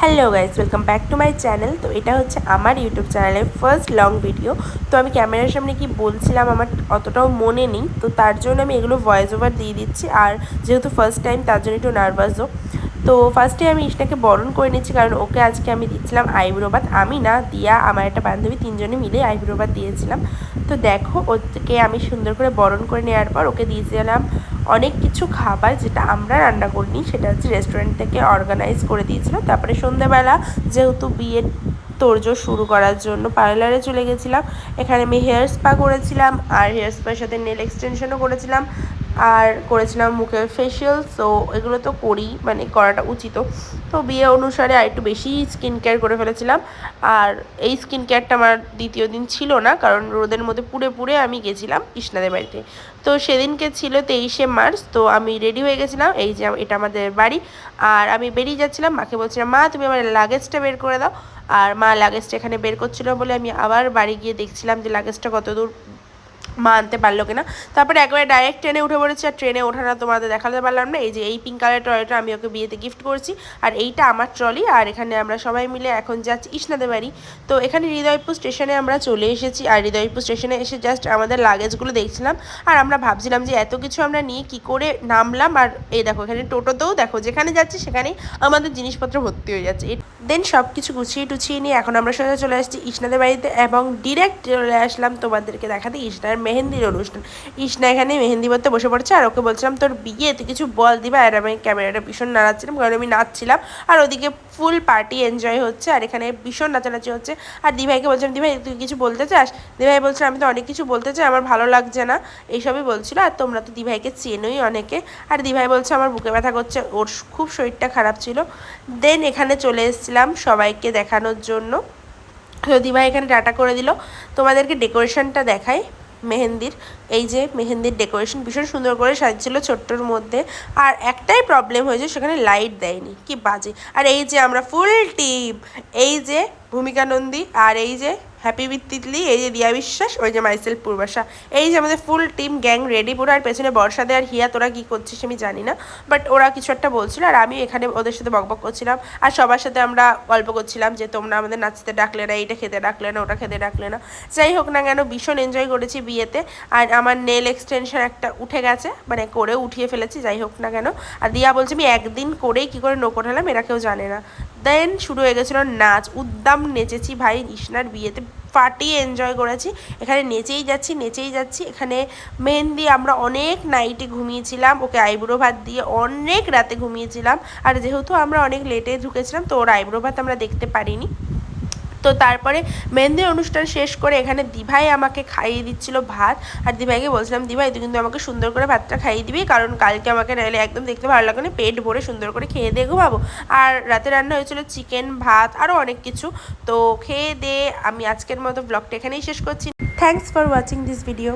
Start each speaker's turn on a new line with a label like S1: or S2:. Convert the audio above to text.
S1: Hello guys welcome back to my channel তো এটা হচ্ছে আমার ইউটিউব চ্যানেলের ফার্স্ট লং ভিডিও তো আমি ক্যামেরার সামনে কি বলছিলাম আমার অতটাও মনে নেই। তো তার জন্য আমি এগুলো ভয়েস ওভার দিয়ে দিচ্ছি। আর যেহেতু ফার্স্ট টাইম তার জন্য একটু নার্ভাসও তো ফার্স্টে আমি ইশনাকে বরণ করে নিচ্ছি কারণ ওকে আজকে আমি দিচ্ছিলাম আইব্রো আমি না, দিয়া, আমার একটা বান্ধবী তিনজনে মিলে আইব্রো দিয়েছিলাম। তো দেখো, ওকে আমি সুন্দর করে বরণ করে নেওয়ার পর ওকে দিয়েছিলাম অনেক কিছু খাবার যেটা আমরা রান্না করিনি, সেটা হচ্ছে রেস্টুরেন্ট থেকে অর্গানাইজ করে দিয়েছিল তারপরে সন্ধ্যেবেলা যেহেতু বিয়ের তোড়জোড় শুরু করার জন্য পার্লারে চলে গেছিলাম, এখানে আমি হেয়ার স্পা করেছিলাম, আর হেয়ার স্পার সাথে নেল এক্সটেনশনও করেছিলাম। আর করেছিলাম মুখে ফেসিয়াল সো এগুলো তো করি মানে করাটা উচিত। তো বিয়ে অনুসারে আর একটু বেশি স্কিন কেয়ার করে ফেলেছিলাম। আর এই স্কিন কেয়ারটা আমার দ্বিতীয় দিন ছিল না, কারণ রোদের মধ্যে পুড়ে পুড়ে আমি গেছিলাম কৃষ্ণাদের বাড়িতে। তো সেদিনকে ছিল তেইশে মার্চ, তো আমি রেডি হয়ে গেছিলাম, এই যে এটা আমাদের বাড়ি। আর আমি বেরিয়ে যাচ্ছিলাম, মাকে বলছিলাম, মা, তুমি আমার লাগেজটা বের করে দাও। আর মা লাগেজটা এখানে বের করছিল বলে আমি আবার বাড়ি গিয়ে দেখছিলাম যে লাগেজটা কত দূর মা আনতে পারল কিনা। তারপরে একবারে ডাইরেক্ট ট্রেনে উঠে পড়েছি আর ট্রেনে ওঠানো তোমাদের দেখাতে পারলাম না। এই যে এই পিঙ্ক কালার ট্রলিটা আমি ওকে বিয়েতে গিফট করছি। আর এইটা আমার ট্রলি আর এখানে আমরা সবাই মিলে এখন যাচ্ছি ইসনাদের বাড়ি। তো এখানে হৃদয়পুর স্টেশনে আমরা চলে এসেছি। আর হৃদয়পুর স্টেশনে এসে জাস্ট আমাদের লাগেজগুলো দেখছিলাম। আর আমরা ভাবছিলাম যে এত কিছু আমরা নিয়ে কি করে নামলাম। আর এই দেখো, এখানে টোটোতেও দেখো, যেখানে যাচ্ছি সেখানেই আমাদের জিনিসপত্র ভর্তি হয়ে যাচ্ছে। দেন সব কিছু গুছিয়ে টুছিয়ে নিয়ে এখন আমরা সোজা চলে আসছি ইসনাদের বাড়িতে এবং ডিরেক্ট চলে আসলাম তোমাদেরকে দেখাতে ইসনার মেহেন্দির অনুষ্ঠান। ইসনা এখানে মেহেন্দি পরতে বসে পড়ছে আর ওকে বলছিলাম, তোর বিয়ে, তুই কিছু বল দিবা? আর আমি ক্যামেরাটা ভীষণ নাড়াচ্ছিলাম, কারণ আমি নাচছিলাম। আর ওদিকে ফুল পার্টি এনজয় হচ্ছে আর এখানে ভীষণ নাচানাচি হচ্ছে। আর দিভাইকে বলছিলাম, দিভাই, তুই কিছু বলতে চাস? দিভাই বলছিল, আমি তো অনেক কিছু বলতে চাই, আমার ভালো লাগছে না। এইসবই বলছিল, আর তোমরা তো দিভাইকে চেনোই অনেকে। আর দিভাই বলছে, আমার বুকে ব্যথা করছে, ওর খুব শরীরটা খারাপ ছিল। দেন এখানে চলে এসেছিলাম সবাইকে দেখানোর জন্য। তো দিভাই এখানে ডাটা করে দিল, তোমাদেরকে ডেকোরেশনটা দেখাই। মেহেন্দির, এই যে মেহেন্দির ডেকোরেশন ভীষণ সুন্দর করে সাজছিল ছোট্টর মধ্যে। আর একটাই প্রবলেম হয়েছে, সেখানে লাইট দেয়নি। কি বাজে। আর এই যে আমরা ফুল টিপ এই যে ভূমিকা নন্দী আর এই যে হ্যাপি উইথ তিতলি এই যে দিয়া বিশ্বাস ওই যে মাইসেল পূর্বাশা এই যে আমাদের ফুল টিম গ্যাং রেডি পুরো আর পেছনে বর্ষা দেয় আর হিয়া, তোরা কী করছিস আমি জানি না। বাট ওরা কিছু একটা বলছিল, আর আমি এখানে ওদের সাথে বকবক করছিলাম। আর সবার সাথে আমরা গল্প করছিলাম যে, তোমরা আমাদের নাচতে ডাকলে না, এইটা খেতে ডাকলে না, ওটা খেতে ডাকলে না। যাই হোক না কেন, ভীষণ এনজয় করেছি বিয়েতে। আর আমার নেল এক্সটেনশন একটা উঠে গেছে মানে করে উঠিয়ে ফেলেছি, যাই হোক না কেন। আর দিয়া বলছে, আমি একদিন করেই কী করে নৌকো হলাম এরা কেউ জানে না। দেন শুরু হয়ে গেছিল নাচ, উদ্দাম নেচেছি ভাই ইসনার বিয়েতে ফাটিয়ে এনজয় করেছি। এখানে নেচেই যাচ্ছি নেচেই যাচ্ছি। এখানে মেহেন্দি আমরা অনেক নাইটে ঘুমিয়েছিলাম। ওকে আইব্রো ভাত দিয়ে অনেক রাতে ঘুমিয়েছিলাম। আর যেহেতু আমরা অনেক লেটে ঢুকেছিলাম, তো ওর আইব্রো ভাত আমরা দেখতে পারিনি। তো তারপরে মেহেন্দির অনুষ্ঠান শেষ করে এখানে দিভাই আমাকে খাইয়ে দিচ্ছিল ভাত। আর দিভাইকে বলছিলাম, দিভাই, তুই কিন্তু আমাকে সুন্দর করে ভাতটা খাইয়ে দিবি, কারণ কালকে আমাকে নাহলে একদম দেখতে ভালো লাগে না, পেট ভরে সুন্দর করে খেয়ে দিয়ে ঘুমাবো। আর রাতে রান্না হয়েছিল চিকেন, ভাত আরও অনেক কিছু। তো খেয়ে দিয়ে আমি আজকের মতো ব্লগটা এখানেই শেষ করছি। Thanks for watching this video